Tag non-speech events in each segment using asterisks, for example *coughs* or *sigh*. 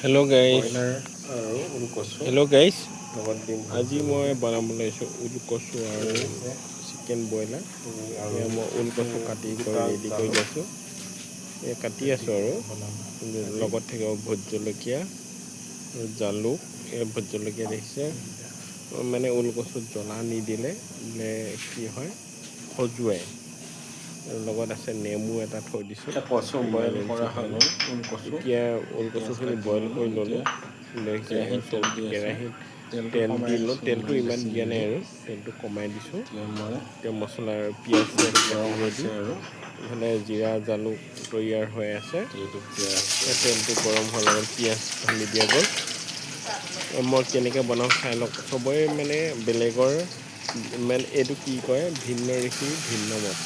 Hello guys hello guys আজি মই বনাবলৈ আহিছোঁ ওলকচু আৰু চিকেন ব্ৰইলাৰ মই ওলকচু কাটি কৰি ৰেডি কৰি লৈছোঁ এয়া কাটি আছোঁ আৰু লগত থাকিব ভোট জলকীয়া জালুক এই ভোট জলকীয়া দেখিছে মানে ওলকচুত জ্বলা নিদিলে বোলে কি হয় খজুৱাই আৰু লগত আছে নেমু এটা থৈ দিছোঁ। কচু বইল কৰা হৈ ওলকচু এতিয়া ওলকচুখিনি বইল কৰি ল'লোঁ। কেৰাহীত তেল দি আছোঁ। কেৰাহীত। তেলটো দিছোঁ, ইমান দিয়া নাই। আৰু। তেলটো কমাই দিছোঁ। এতিয়া মই এতিয়া মছলা পিঁয়াজ গৰম হৈছে ৰেডি আৰু। ইফালে জিৰা জালুক তৈয়াৰ হৈ আছে। তেলটো গৰম হোৱাৰ লগত পিঁয়াজ ঢালি দিয়া গ'ল। মই কেনেকৈ বনাওঁ চাই লওক। চবৰে মানে বেলেগৰ মানে এইটো কি কয়? ভিন্ন ঋষি ভিন্ন মত।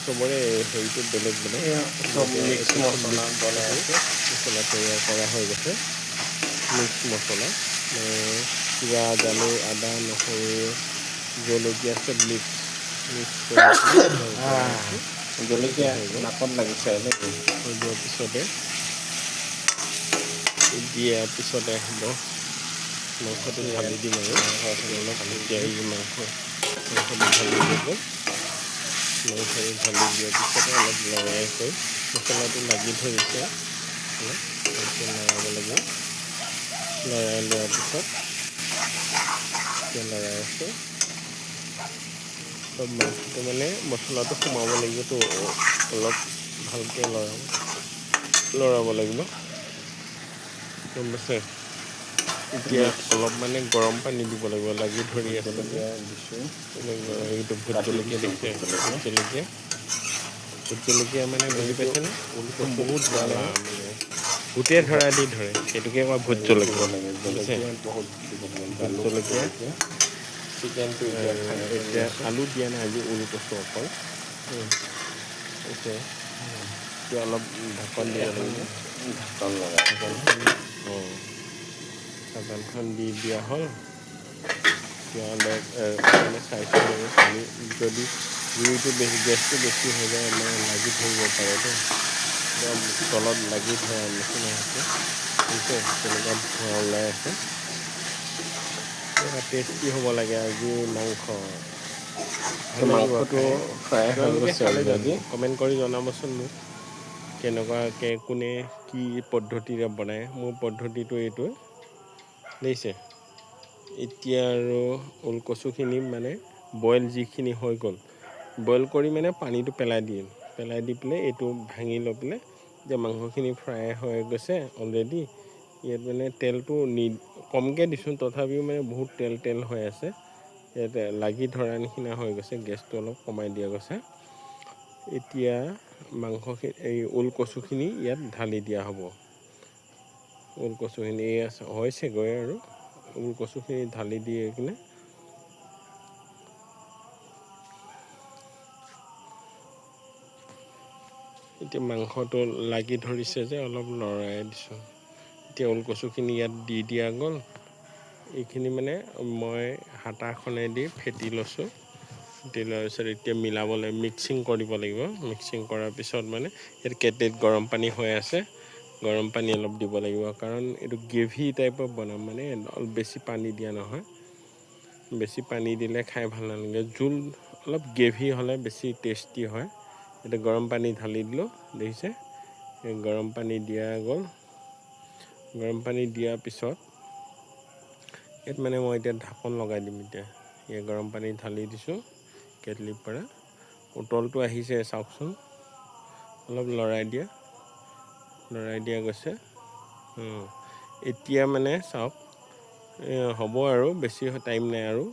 চবৰে হেৰিটো বেলেগ বেলেগ এয়া চব মিক্স মছলা বনাই আছে। মছলা তৈয়াৰ কৰা হৈ গৈছে। মিক্স মছলা। জিৰা জালুক আদা নহৰু জলকীয়া চব মিক্স মিক্স কৰি। *coughs* জলকীয়া নাকত লাগিছে হৈ যোৱাৰ পিছতে দিয়াৰ পিছতে আহিব। মাংসটো ঢালি দিম আৰু। অলপ তেতিয়াই মাংস মাংসটো ঢালি দিয়া গ'ল মাংসটো ঢালি দিয়াৰ পিছতে অলপ লৰাইকৈ মছলাটো লাগি ধৰিছে। অলপ ভালকৈ লৰাব লাগিব। লৰাই লোৱাৰ পিছত এতিয়া লৰাই আছোঁ। চব মাংসটো মানে মছলাটো সোমাব লাগিবতো, অলপ ভালকৈ লৰাব লৰাব লাগিব। গম পাইছে? এতিয়া অলপ মানে গৰম পানী দিব লাগিব লাগি ধৰি আছে। যে জলকীয়া দিছোঁ এইটো ভোট কাটি জলকীয়া দিছোঁ দেখিছে ভোট জলকীয়া। ভোট জলকীয়া ভোট জলকীয়া মানে বুজি পাইছেনে? ওলকচু বহুত জ্বালা জ্বালা মানে ভূতে ধৰা দি ধৰে সেইটোকে কয় ভোট দিব জলকীয়া লাগে বুজিছে? জলকীয়া বহুত দিব লাগে ভোট জালুক জলকীয়া জলকীয়া চিকেনটো এতিয়া আৰু খাই এতিয়া আলু দিয়া নাই আজি ওলকচু অকল। এতিয়া এতিয়া অলপ ঢাকন দিব লাগিব ঢাকন লগাই। অঁ ঢাকনখন দি দিয়া হ'ল এতিয়া অলপ মানে চাইছোঁ আৰু পানী যদি জুইটো বেছি গেছটো বেছি হৈ যায় মানে লাগি ধৰিব পাৰেতো একদম তলত লাগি ধৰা নিচিনা হৈছে বুজিছে? তেনেকুৱা ধোঁৱা ওলাই আছে। টেষ্টি হ'ব লাগে আজি মাংস। মাংসটো ফ্ৰাই হৈ গৈছে অলৰেডি কমেণ্ট কৰি জনাবচোন মোক। কেনেকুৱাকৈ কোনে কি পদ্ধতিৰে বনায়। মোৰ পদ্ধতিটো এইটোৱে। দেখিছে। এতিয়া আৰু ওলকচুখিনি মানে বইল যিখিনি হৈ গ'ল বইল কৰি মানে পানীটো পেলাই দিম। পেলাই দি পেলাই এইটো ভাঙি লৈ পেলাই যে মাংসখিনি ফ্ৰাই হৈ গৈছে অলৰেডি ইয়াত মানে তেলটো নি কমকৈ দিছোঁ তথাপিও মানে বহুত তেল তেল হৈ আছে। ইয়াতে লাগি ধৰা নিচিনা হৈ গৈছে গেছটো অলপ কমাই দিয়া গৈছে। এতিয়া মাংসখিনি এই ওলকচুখিনি ইয়াত ঢালি দিয়া হ'ব। ওলকচুখিনি আছে হৈছেগৈ আৰু। ওলকচুখিনি ঢালি দি কিনে এতিয়া মাংসটো লাগি ধৰিছে যে অলপ লৰাই দিছোঁ। এতিয়া ওলকচুখিনি ইয়াত দি দিয়া গ'ল। এইখিনি মানে মই হাতাখনেদি ফেটি লৈছোঁ। ফেটি লোৱাৰ পিছত এতিয়া মিলাবলৈ মিক্সিং কৰিব লাগিব। মিক্সিং কৰাৰ পিছত মানে ইয়াত কেটলিত গৰম পানী হৈ আছে। গৰম পানী অলপ দিব লাগিব কাৰণ এইটো গ্ৰেভি টাইপৰ বনাম মানে অলপ বেছি পানী দিয়া নহয়। বেছি পানী দিলে খাই ভাল নালাগে। জোল অলপ গ্ৰেভি হ'লে বেছি টেষ্টি হয়। এতিয়া গৰম পানী ঢালি দিলোঁ দেখিছে? গৰম পানী দিয়া গ'ল। গৰম পানী দিয়াৰ পিছত ইয়াত মানে মই এতিয়া ঢাকন লগাই দিম এতিয়া। এই গৰম পানী ঢালি দিছোঁ কেটলিৰ পৰা। উতলটো আহিছে চাওকচোন। অলপ লৰাই দিয়া। লৰাই দিয়া গৈছে। এতিয়া মানে চাওক হ'ব আৰু বেছি টাইম নাই আৰু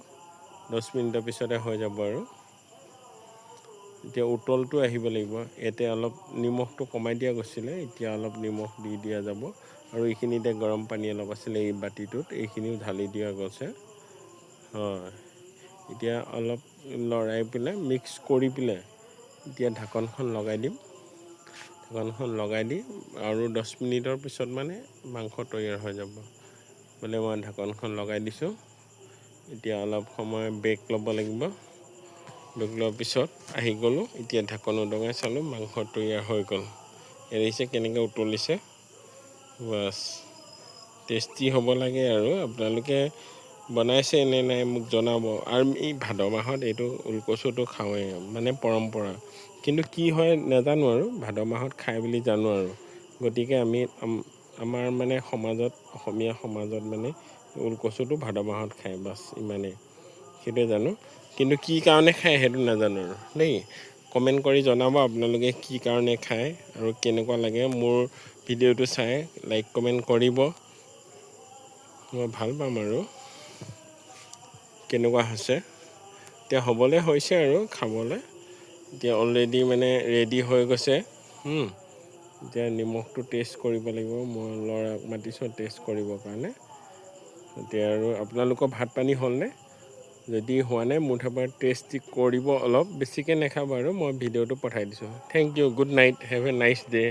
দহ মিনিটৰ পিছতে হৈ যাব আৰু। এতিয়া উতলটো আহিব লাগিব ইয়াতে অলপ নিমখটো কমাই দিয়া গৈছিলে এতিয়া অলপ নিমখ দি দিয়া যাব। আৰু এইখিনিতে গৰম পানী অলপ আছিলে এই বাতিটোত এইখিনিও ঢালি দিয়া গৈছে। হয় এতিয়া অলপ লৰাই পেলাই মিক্স কৰি পেলাই এতিয়া ঢাকনখন লগাই দিম। ঢাকনখন লগাই দি আৰু দহ মিনিটৰ পিছত মানে মাংস তৈয়াৰ হৈ যাব। বোলে মই ঢাকনখন লগাই দিছোঁ। এতিয়া অলপ সময় ব্ৰেক ল'ব লাগিব। ব্ৰেক লোৱাৰ পিছত আহি গ'লোঁ এতিয়া ঢাকন উদঙাই চালোঁ মাংস তৈয়াৰ হৈ গ'ল। এৰিছে কেনেকৈ উতলিছে? বাছ টেষ্টি হ'ব লাগে আৰু। আপোনালোকে বনাইছে নে নাই মোক জনাব। আৰু এই ভাদ মাহত এইটো ওলকচুটো খাওঁৱেই মানে পৰম্পৰা। কিন্তু কি হয় নাজানো আৰু ভাদ মাহত খাই বুলি জানো আৰু। গতিকে আম- আমাৰ মানে সমাজত অসমীয়া সমাজত মানে ওলকচুটো ভাদ মাহত খায় বাছ ইমানেই। সেইটোৱে জানো। কিন্তু কি কাৰণে খায় সেইটো নাজানো আৰু দেই। কমেণ্ট কৰি জনাব আপোনালোকে কি কাৰণে খায় আৰু কেনেকুৱা লাগে। মোৰ ভিডিঅ'টো চাই লাইক কমেণ্ট কৰিব। মই ভাল পাম আৰু। কেনেকুৱা হৈছে? এতিয়া হ'বলৈ হৈছে আৰু খাবলৈ। এতিয়া অলৰেডি মানে ৰেডি হৈ গৈছে। এতিয়া নিমখটো টেষ্ট কৰিব লাগিব। মই ল'ৰাক মাতিছোঁ টেষ্ট কৰিবৰ কাৰণে। এতিয়া আৰু আপোনালোকৰ ভাত পানী হ'লনে? যদি হোৱা নাই মোৰ তাৰপৰা টেষ্ট কৰিব অলপ। বেছিকৈ নাখাব আৰু মই ভিডিঅ'টো পঠাই দিছোঁ। Thank you good night have a nice day'